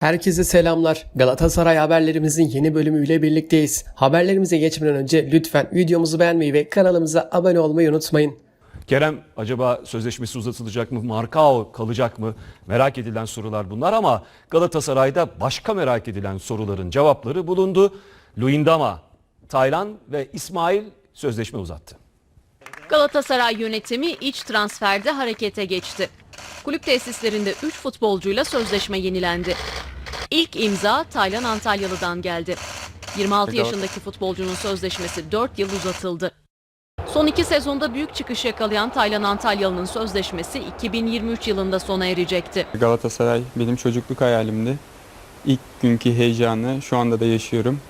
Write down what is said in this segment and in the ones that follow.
Herkese selamlar. Galatasaray haberlerimizin yeni bölümüyle birlikteyiz. Haberlerimize geçmeden önce lütfen videomuzu beğenmeyi ve kanalımıza abone olmayı unutmayın. Kerem acaba sözleşmesi uzatılacak mı? Markao kalacak mı? Merak edilen sorular bunlar ama Galatasaray'da başka merak edilen soruların cevapları bulundu. Luindama, Taylan ve İsmail sözleşme uzattı. Galatasaray yönetimi iç transferde harekete geçti. Kulüp tesislerinde 3 futbolcuyla sözleşme yenilendi. İlk imza Taylan Antalyalı'dan geldi. 26 yaşındaki futbolcunun sözleşmesi 4 yıl uzatıldı. Son iki sezonda büyük çıkış yakalayan Taylan Antalyalı'nın sözleşmesi 2023 yılında sona erecekti. Galatasaray benim çocukluk hayalimdi. İlk günkü heyecanı şu anda da yaşıyorum.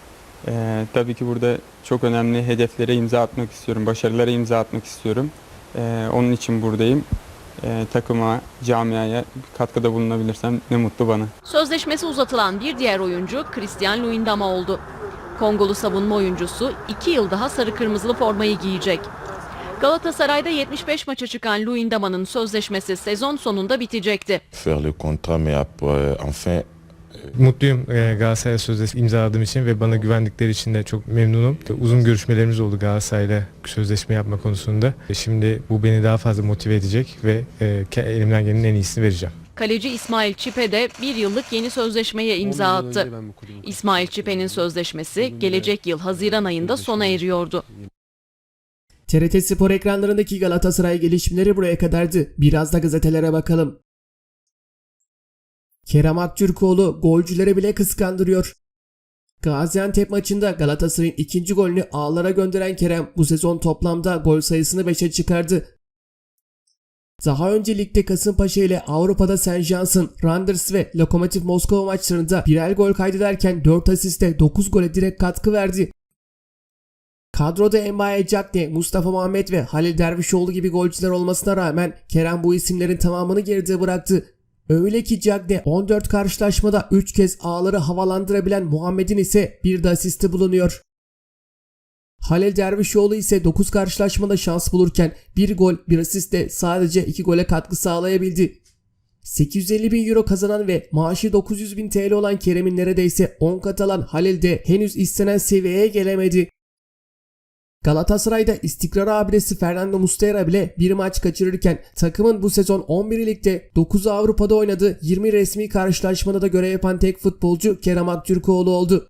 Ee, tabii ki burada çok önemli hedeflere imza atmak istiyorum, başarılara imza atmak istiyorum. Ee, onun için buradayım. Ee, takıma, camiaya katkıda bulunabilirsem ne mutlu bana. Sözleşmesi uzatılan bir diğer oyuncu Christian Luyendama oldu. Kongolu savunma oyuncusu 2 yıl daha sarı kırmızılı formayı giyecek. Galatasaray'da 75 maça çıkan Luyendama'nın sözleşmesi sezon sonunda bitecekti. faire le contrat, mais après, enfin, Mutluyum e, Galatasaray sözleşme imzaladığım için ve bana güvendikleri için de çok memnunum. Uzun görüşmelerimiz oldu Galatasaray'la sözleşme yapma konusunda. E, Şimdi bu beni daha fazla motive edecek ve e, elimden gelenin en iyisini vereceğim. Kaleci İsmail Çipe de bir yıllık yeni sözleşmeye imza attı. İsmail Çipe'nin sözleşmesi gelecek yıl Haziran ayında sona eriyordu. TRT Spor ekranlarındaki Galatasaray gelişmeleri buraya kadardı. Biraz da gazetelere bakalım. Kerem Aktürkoğlu golcüleri bile kıskandırıyor. Gaziantep maçında Galatasaray'ın ikinci golünü ağlara gönderen Kerem bu sezon toplamda gol sayısını 5'e çıkardı. Daha önce ligde Kasımpaşa ile Avrupa'da St. Johnson, Randers ve Lokomotiv Moskova maçlarında birer gol kaydederken 4 asiste 9 gole direkt katkı verdi. Kadroda Embaye Cagne, Mustafa Muhammed ve Halil Dervişoğlu gibi golcüler olmasına rağmen Kerem bu isimlerin tamamını geride bıraktı. Öyle ki Cagne 14 karşılaşmada 3 kez ağları havalandırabilen Muhammed'in ise bir de asisti bulunuyor. Halil Dervişoğlu ise 9 karşılaşmada şans bulurken 1 gol 1 asistle sadece 2 gole katkı sağlayabildi. 850 bin euro kazanan ve maaşı 900 bin TL olan Kerem'in neredeyse 10 kat alan Halil de henüz istenen seviyeye gelemedi. Galatasaray'da istikrar abidesi Fernando Muslera bile bir maç kaçırırken takımın bu sezon 11 ligde 9 Avrupa'da oynadığı 20 resmi karşılaşmada da görev yapan tek futbolcu Kerem Aktürkoğlu oldu.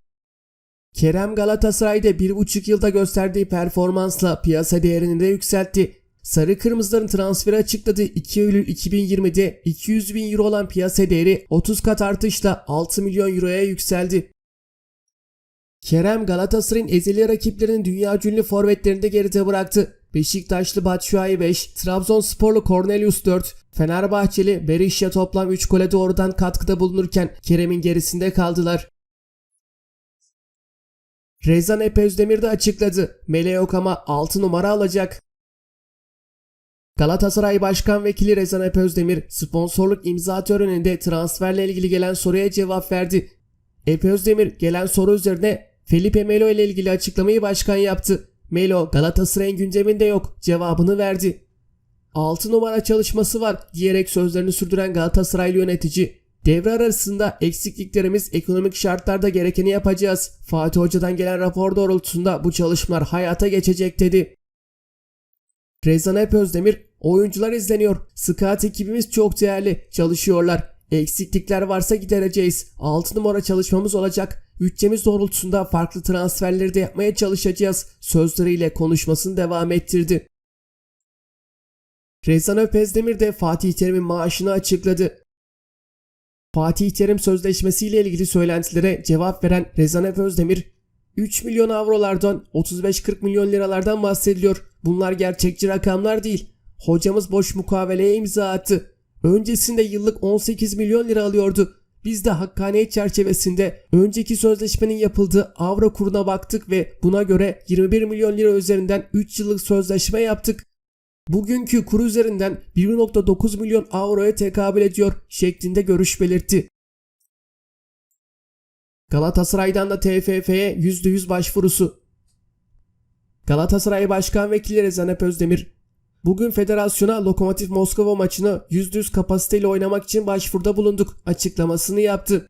Kerem Galatasaray'da 1,5 yılda gösterdiği performansla piyasa değerini de yükseltti. Sarı Kırmızıların transferi açıkladığı 2 Eylül 2020'de 200 bin euro olan piyasa değeri 30 kat artışla 6 milyon euroya yükseldi. Kerem Galatasaray'ın ezeli rakiplerinin dünya ünlü forvetlerini de geride bıraktı. Beşiktaşlı Batshuayi 5, Trabzonsporlu Cornelius 4, Fenerbahçeli Berisha toplam 3 gole doğrudan katkıda bulunurken Kerem'in gerisinde kaldılar. Rezan Epe de açıkladı. Mele Okama 6 numara alacak. Galatasaray Başkan Vekili Rezan Epe sponsorluk imza töreninde transferle ilgili gelen soruya cevap verdi. Epe Özdemir gelen soru üzerine Felipe Melo ile ilgili açıklamayı başkan yaptı. Melo Galatasaray'ın gündeminde yok cevabını verdi. 6 numara çalışması var diyerek sözlerini sürdüren Galatasaraylı yönetici devre arasında eksikliklerimiz ekonomik şartlarda gerekeni yapacağız. Fatih Hoca'dan gelen rapor doğrultusunda bu çalışmalar hayata geçecek dedi. Rezan Ep Özdemir, oyuncular izleniyor. Scout ekibimiz çok değerli. Çalışıyorlar. Eksiklikler varsa gidereceğiz. 6 numara çalışmamız olacak. Bütçemiz doğrultusunda farklı transferleri de yapmaya çalışacağız. Sözleriyle konuşmasını devam ettirdi. Rezan Öpezdemir de Fatih Terim'in maaşını açıkladı. Fatih Terim sözleşmesiyle ilgili söylentilere cevap veren Rezan Özdemir, 3 milyon avrolardan 35-40 milyon liralardan bahsediliyor. Bunlar gerçekçi rakamlar değil. Hocamız boş mukaveleye imza attı. Öncesinde yıllık 18 milyon lira alıyordu. Biz de hakkaniyet çerçevesinde önceki sözleşmenin yapıldığı avro kuruna baktık ve buna göre 21 milyon lira üzerinden 3 yıllık sözleşme yaptık. Bugünkü kur üzerinden 1.9 milyon avroya tekabül ediyor şeklinde görüş belirtti. Galatasaray'dan da TFF'ye %100 başvurusu. Galatasaray Başkan Vekili Rezan Ep Özdemir, bugün federasyona Lokomotiv Moskova maçını %100 kapasiteyle oynamak için başvuruda bulunduk açıklamasını yaptı.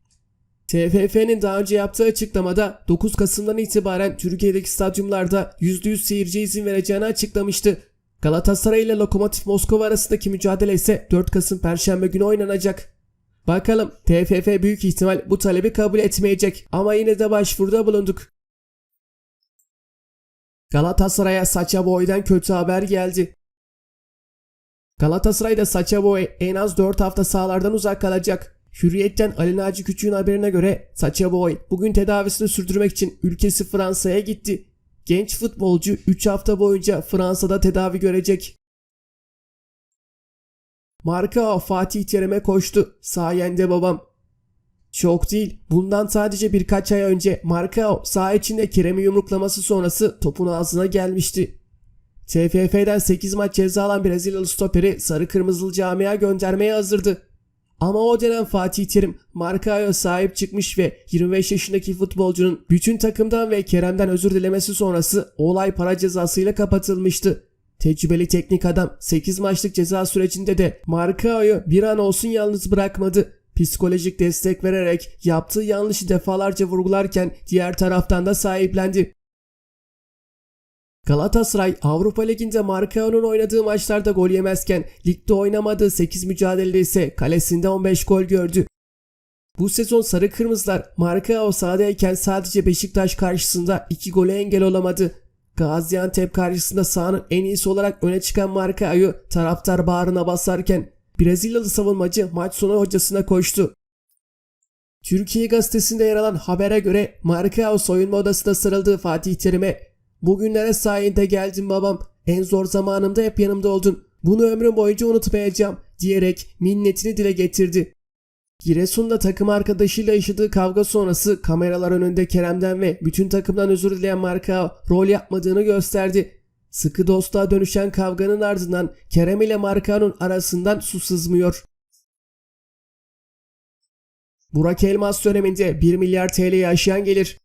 TFF'nin daha önce yaptığı açıklamada 9 Kasım'dan itibaren Türkiye'deki stadyumlarda %100 seyirci izin vereceğini açıklamıştı. Galatasaray ile Lokomotiv Moskova arasındaki mücadele ise 4 Kasım Perşembe günü oynanacak. Bakalım TFF büyük ihtimal bu talebi kabul etmeyecek ama yine de başvuruda bulunduk. Galatasaray'a Saça Boy'dan kötü haber geldi. Galatasaray'da Saça Boy en az 4 hafta sahalardan uzak kalacak. Hürriyet'ten Ali Naci Küçük'ün haberine göre Saça Boy bugün tedavisini sürdürmek için ülkesi Fransa'ya gitti. Genç futbolcu 3 hafta boyunca Fransa'da tedavi görecek. Marka Fatih Terim'e koştu. Sayende babam. Çok değil. Bundan sadece birkaç ay önce Markao saha içinde Kerem'i yumruklaması sonrası topun ağzına gelmişti. TFF'den 8 maç ceza alan Brezilyalı stoperi sarı kırmızılı camia göndermeye hazırdı. Ama o dönem Fatih Terim Markao'ya sahip çıkmış ve 25 yaşındaki futbolcunun bütün takımdan ve Kerem'den özür dilemesi sonrası olay para cezasıyla kapatılmıştı. Tecrübeli teknik adam 8 maçlık ceza sürecinde de Markao'yu bir an olsun yalnız bırakmadı. Psikolojik destek vererek yaptığı yanlışı defalarca vurgularken diğer taraftan da sahiplendi. Galatasaray Avrupa Ligi'nde Markao'nun oynadığı maçlarda gol yemezken ligde oynamadığı 8 mücadelede ise kalesinde 15 gol gördü. Bu sezon Sarı Kırmızılar Markao sahadayken sadece Beşiktaş karşısında 2 gole engel olamadı. Gaziantep karşısında sahanın en iyisi olarak öne çıkan Markao'yu taraftar bağrına basarken Brezilyalı savunmacı maç sonu hocasına koştu. Türkiye gazetesinde yer alan habere göre Markao soyunma odasında sarıldığı Fatih Terim'e Bugünlere sayende geldim babam. En zor zamanımda hep yanımda oldun. Bunu ömrüm boyunca unutmayacağım diyerek minnetini dile getirdi. Giresun'da takım arkadaşıyla yaşadığı kavga sonrası kameralar önünde Kerem'den ve bütün takımdan özür dileyen Marka rol yapmadığını gösterdi. Sıkı dostluğa dönüşen kavganın ardından Kerem ile Marka'nın arasından su sızmıyor. Burak Elmas döneminde 1 milyar TL'yi aşan gelir.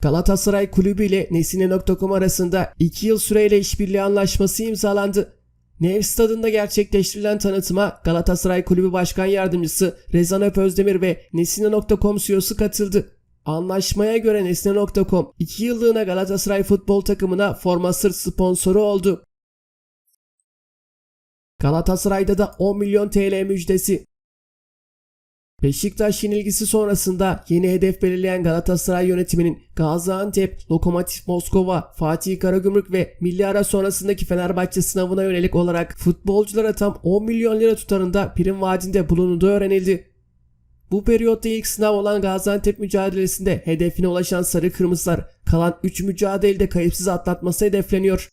Galatasaray Kulübü ile Nesine.com arasında 2 yıl süreyle işbirliği anlaşması imzalandı. Nev stadında gerçekleştirilen tanıtıma Galatasaray Kulübü Başkan Yardımcısı Rezan Öp Özdemir ve Nesine.com CEO'su katıldı. Anlaşmaya göre Nesne.com 2 yıllığına Galatasaray futbol takımına forma sırt sponsoru oldu. Galatasaray'da da 10 milyon TL müjdesi. Beşiktaş yenilgisi sonrasında yeni hedef belirleyen Galatasaray yönetiminin Gaziantep, Lokomotiv Moskova, Fatih Karagümrük ve milli ara sonrasındaki Fenerbahçe sınavına yönelik olarak futbolculara tam 10 milyon lira tutarında prim vaadinde bulunduğu öğrenildi. Bu periyotta ilk sınav olan Gaziantep mücadelesinde hedefine ulaşan Sarı Kırmızılar kalan 3 mücadelede kayıpsız atlatması hedefleniyor.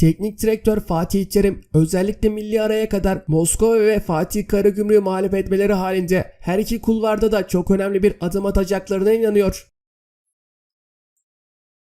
Teknik direktör Fatih Terim özellikle milli araya kadar Moskova ve Fatih Karagümrük'ü mağlup etmeleri halinde her iki kulvarda da çok önemli bir adım atacaklarına inanıyor.